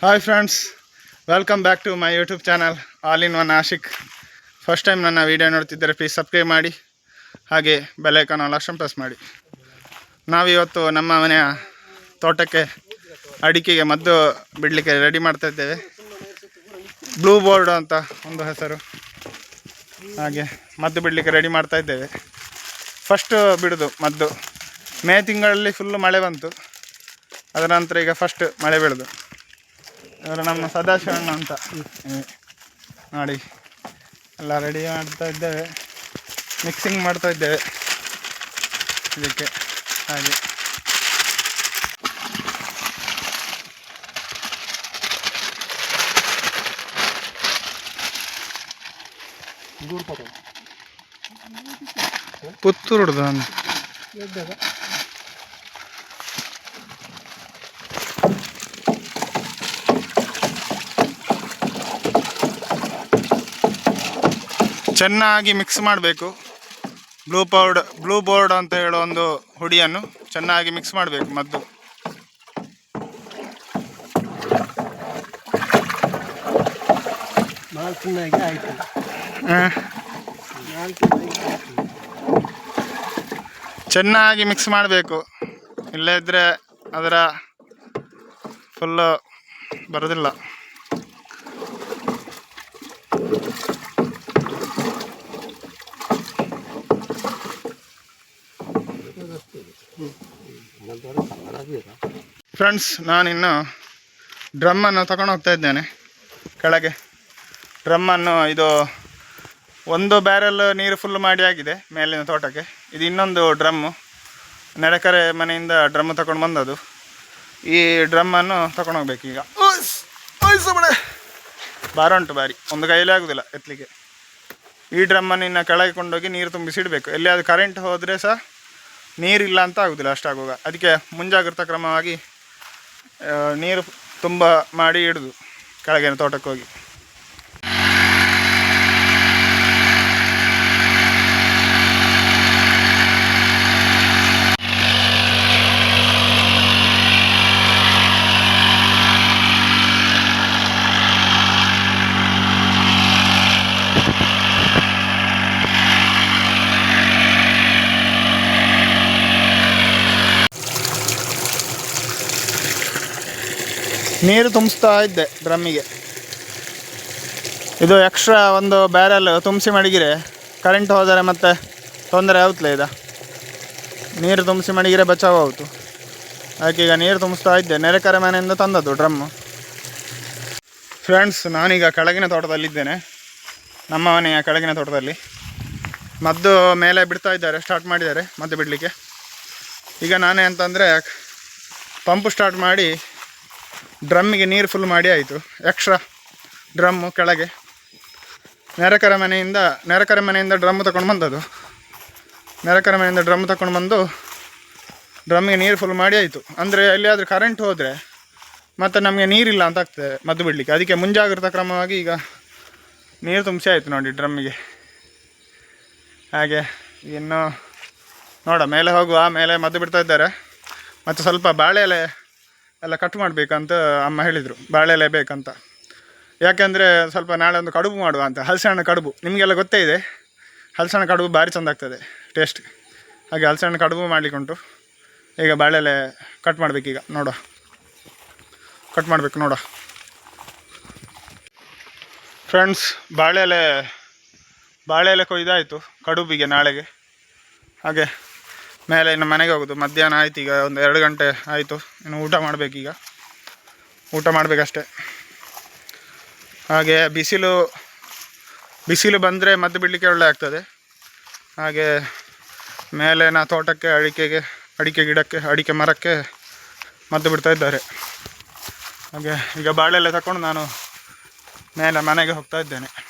Hi friends welcome back to my YouTube channel all in one Ashik first time ನನ್ನ video ನೋಡ್ತಿದ್ದರೆ please subscribe ಮಾಡಿ, ಹಾಗೆ bell icon option press ಮಾಡಿ. ನಾವಿವತ್ತು ನಮ್ಮ ಮನೆಯ ತೋಟಕ್ಕೆ, ಅಡಿಕೆಗೆ ಮದ್ದು ಬಿಡಲಿಕ್ಕೆ ರೆಡಿ ಮಾಡ್ತಾ ಇದ್ದೇವೆ. ಬ್ಲೂ ಬೋರ್ಡ್ ಅಂತ ಒಂದು ಹೆಸರು. ಹಾಗೆ ಮದ್ದು ಬಿಡಲಿಕ್ಕೆ ರೆಡಿ ಮಾಡ್ತಾ ಇದ್ದೇವೆ. ಫಸ್ಟ್ ಬಿಡೋದು ಮದ್ದು. ಮೇ ತಿಂಗಳಲ್ಲಿ ಫುಲ್ಲು ಮಳೆ ಬಂತು. ಅದರ ನಂತರ ಈಗ ಫಸ್ಟ್ ಮಳೆ ಬೀಳೋದು. ಇವರು ನಮ್ಮ ಸದಾಶಿವಣ್ಣ ಅಂತ. ನೋಡಿ, ಎಲ್ಲ ರೆಡಿ ಮಾಡ್ತಾ ಇದ್ದೇವೆ. ಮಿಕ್ಸಿಂಗ್ ಮಾಡ್ತಾ ಇದ್ದೇವೆ. ಇದಕ್ಕೆ ಹಾಗೆ. ಪುತ್ತೂರುಡ್ದು ಚೆನ್ನಾಗಿ ಮಿಕ್ಸ್ ಮಾಡಬೇಕು. ಬ್ಲೂ ಪೌಡರ್ ಬ್ಲೂ ಬೋರ್ಡ್ ಅಂತ ಹೇಳೋ ಒಂದು ಹುಡಿಯನ್ನು ಚೆನ್ನಾಗಿ ಮಿಕ್ಸ್ ಮಾಡಬೇಕು ಮದ್ದು. ಚೆನ್ನಾಗಿ ಮಿಕ್ಸ್ ಮಾಡಬೇಕು. ಇಲ್ಲದಿದ್ದರೆ ಅದರ ಫುಲ್ಲು ಬರೋದಿಲ್ಲ. ಫ್ರೆಂಡ್ಸ್ ನಾನಿನ್ನು ಡ್ರಮ್ಮನ್ನು ತಗೊಂಡು ಹೋಗ್ತಾ ಇದ್ದೇನೆ. ಕೆಳಗೆ. ಡ್ರಮ್ಮನ್ನು ಇದು ಒಂದು ಬ್ಯಾರೆಲ್ ನೀರು ಫುಲ್ ಮಾಡಿ ಆಗಿದೆ ಮೇಲಿನ ತೋಟಕ್ಕೆ. ಇದು ಇನ್ನೊಂದು ಡ್ರಮ್ಮು ನೆರೆಕರೆ ಮನೆಯಿಂದ ಡ್ರಮ್ಮು ತಗೊಂಡು ಬಂದದು ಈ ಡ್ರಮ್ಮನ್ನು ತಗೊಂಡು ಹೋಗ್ಬೇಕೀಗ ಈಗ. ಭಾರ ಉಂಟು ಬಾರಿ. ಒಂದು ಕೈಯಲ್ಲಿ ಆಗೋದಿಲ್ಲ ಎತ್ತಲಿಕ್ಕೆ ಈ ಡ್ರಮ್ಮನ್ನು ಇನ್ನು ಕೆಳಗೆ ಕೊಂಡೋಗಿ ನೀರು ತುಂಬಿಸಿಡಬೇಕು ಎಲ್ಲಿಯಾದರೂ ಕರೆಂಟ್ ಹೋದರೆ ಸಹ ನೀರಿಲ್ಲ ಅಂತ ಆಗೋದಿಲ್ಲ ಅಷ್ಟಾಗುವಾಗ ಅದಕ್ಕೆ ಮುಂಜಾಗ್ರತಾ ಕ್ರಮವಾಗಿ ನೀರು ತುಂಬ ಮಾಡಿ ಇಡೋದು ಕೆಳಗಿನ ತೋಟಕ್ಕೆ ಹೋಗಿ. ನೀರು ತುಂಬಿಸ್ತಾ ಇದ್ದೆ ಡ್ರಮ್ಮಿಗೆ. ಇದು ಎಕ್ಸ್ಟ್ರಾ ಒಂದು ಬ್ಯಾರೆಲ್ ತುಂಬಿಸಿ ಮಡಗಿರೆ. ಕರೆಂಟ್ ಹೋದರೆ ಮತ್ತೆ ತೊಂದರೆ ಆಗುತ್ತಲೇ ಇದು? ನೀರು ತುಂಬಿಸಿ ಮಡಗಿರೆ ಬಚಾವ್ ಆಯಿತು ಈಗ ನೀರು ತುಂಬಿಸ್ತಾ ಇದ್ದೆ. ನೆರೆಕರೆ ಮನೆಯಿಂದ ತಂದದ್ದು ಡ್ರಮ್ಮು. ಫ್ರೆಂಡ್ಸ್ ನಾನೀಗ ಕೆಳಗಿನ ತೋಟದಲ್ಲಿದ್ದೇನೆ. ನಮ್ಮ ಮನೆಯ ಕೆಳಗಿನ ತೋಟದಲ್ಲಿ. ಮದ್ದು ಮೇಲೆ ಬಿಡ್ತಾ ಇದ್ದಾರೆ ಸ್ಟಾರ್ಟ್ ಮಾಡಿದ್ದಾರೆ ಮದ್ದು ಬಿಡಲಿಕ್ಕೆ. ಈಗ ನಾನೇ ಅಂತಂದರೆ ಪಂಪ್ ಸ್ಟಾರ್ಟ್ ಮಾಡಿ ಡ್ರಮ್ಮಿಗೆ ನೀರು ಫುಲ್ ಮಾಡಿ ಆಯಿತು. ಎಕ್ಸ್ಟ್ರಾ ಡ್ರಮ್ಮು ಕೆಳಗೆ. ನೆರೆಕರೆ ಮನೆಯಿಂದ ನೆರೆಕರೆ ಮನೆಯಿಂದ ಡ್ರಮ್ ತಗೊಂಡು ಬಂದದು ನೆರೆಕರ ಮನೆಯಿಂದ ಡ್ರಮ್ ತಗೊಂಡು ಬಂದು ಡ್ರಮ್ಮಿಗೆ ನೀರು ಫುಲ್ ಮಾಡಿ ಆಯಿತು. ಅಂದರೆ ಎಲ್ಲಿಯಾದರೂ ಕರೆಂಟ್ ಹೋದರೆ ಮತ್ತು ನಮಗೆ ನೀರಿಲ್ಲ ಅಂತ ಆಗ್ತದೆ ಮದ್ದು ಬಿಡಲಿಕ್ಕೆ. ಅದಕ್ಕೆ ಮುಂಜಾಗ್ರತಾ ಕ್ರಮವಾಗಿ ಈಗ ನೀರು ತುಂಬಿಸಿ ಆಯಿತು ನೋಡಿ ಡ್ರಮ್ಮಿಗೆ. ಹಾಗೆ ಇನ್ನು ನೋಡ ಮೇಲೆ ಹೋಗುವ, ಮೇಲೆ ಮದ್ದು ಬಿಡ್ತಾ ಇದ್ದಾರೆ. ಮತ್ತು ಸ್ವಲ್ಪ ಬಾಳೆ ಎಲೆ ಎಲ್ಲ ಕಟ್ ಮಾಡಬೇಕಂತ ಅಮ್ಮ ಹೇಳಿದರು. ಬಾಳೆಲೆ ಬೇಕಂತ. ಯಾಕೆಂದರೆ ಸ್ವಲ್ಪ ನಾಳೆ ಒಂದು ಕಡುಬು ಮಾಡುವ ಅಂತ. ಹಲಸೆ ಕಡುಬು. ನಿಮಗೆಲ್ಲ ಗೊತ್ತೇ ಇದೆ. ಹಲಸೆ ಕಡುಬು ಭಾರಿ ಚೆಂದ ಆಗ್ತದೆ ಟೇಸ್ಟ್ ಹಾಗೆ ಹಲಸೆ ಕಡುಬು ಮಾಡಲಿಕ್ಕುಂಟು ಈಗ ಬಾಳೆಲೆ ಕಟ್ ಮಾಡಬೇಕೀಗ. ನೋಡುವ. ಕಟ್ ಮಾಡಬೇಕು, ನೋಡುವ. ಫ್ರೆಂಡ್ಸ್ ಬಾಳೆಲೆ ಬಾಳೆಲೆ ಕೊಯ್ದಾಯಿತು ಕಡುಬಿಗೆ ನಾಳೆಗೆ. ಹಾಗೆ ಮೇಲೆ ಇನ್ನು ಮನೆಗೆ ಹೋಗೋದು. ಮಧ್ಯಾಹ್ನ ಆಯ್ತು ಈಗ, ಒಂದು ಎರಡು ಗಂಟೆ ಆಯಿತು. ಇನ್ನು ಊಟ ಮಾಡಬೇಕೀಗ. ಊಟ ಮಾಡಬೇಕಷ್ಟೆ. ಹಾಗೆ ಬಿಸಿಲು ಬಿಸಿಲು ಬಂದರೆ ಮದ್ದು ಬಿಡಲಿಕ್ಕೆ ಒಳ್ಳೆ ಆಗ್ತದೆ. ಹಾಗೆ ಮೇಲಿನ ತೋಟಕ್ಕೆ, ಅಡಿಕೆಗೆ, ಅಡಿಕೆ ಗಿಡಕ್ಕೆ, ಅಡಿಕೆ ಮರಕ್ಕೆ ಮದ್ದು ಬಿಡ್ತಾ ಇದ್ದಾರೆ. ಹಾಗೆ ಈಗ ಬಾಳೆಲ್ಲ ತಗೊಂಡು ನಾನು ಮೇಲೆ ಮನೆಗೆ ಹೋಗ್ತಾ ಇದ್ದೇನೆ.